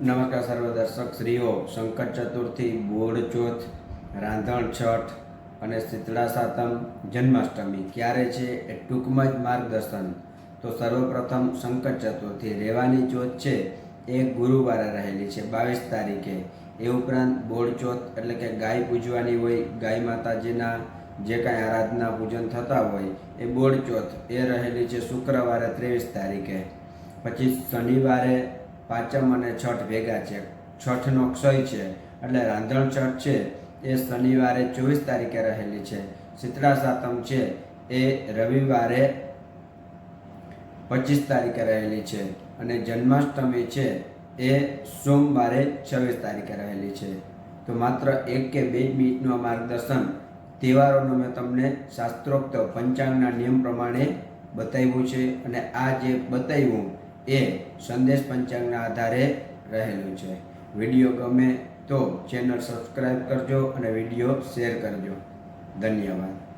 નમસ્કાર સર્વ દર્શક શ્રીઓ, શંકર ચતુર્થી બોડ ચોથ, રાંધણ છઠ અને શીતળા સાતમ જન્માષ્ટમી. ક્યારે છે એ ટૂંકમાં જ માર્ગદર્શન? તો સર્વપ્રથમ શંકર ચતુર્થી રહેવાની ચોથ છે એ ગુરુવારે રહેલી છે, બાવીસ તારીખે. એ ઉપરાંત બોડ ચોથ એટલે કે ગાય પૂજવાની હોય, ગાય માતાજીના જે કાંઈ આરાધના પૂજન થતા હોય, એ બોડ ચોથ એ રહેલી છે શુક્રવારે ત્રેવીસ તારીખે. પછી શનિવારે પાંચમ અને છઠ ભેગા છે. છઠનો ક્ષય છે એટલે રાંધણ છઠ છે એ શનિવારે ચોવીસ તારીખે રહેલી છે. શીતળા સાતમ છે એ રવિવારે પચીસ તારીખે રહેલી છે. અને જન્માષ્ટમી છે એ સોમવારે છવ્વીસ તારીખે રહેલી છે. તો માત્ર એક કે બે મિનિટનું માર્ગદર્શન તહેવારોનું મેં તમને શાસ્ત્રોક્ત પંચાંગના નિયમ પ્રમાણે બતાવ્યું છે. અને આ જે બતાવ્યું એ સંદેશ પંચાંગના આધારે રહેલું છે. વીડિયો ગમે તો ચેનલ સબસ્ક્રાઈબ કરજો અને વીડિયો શેર કરજો. ધન્યવાદ.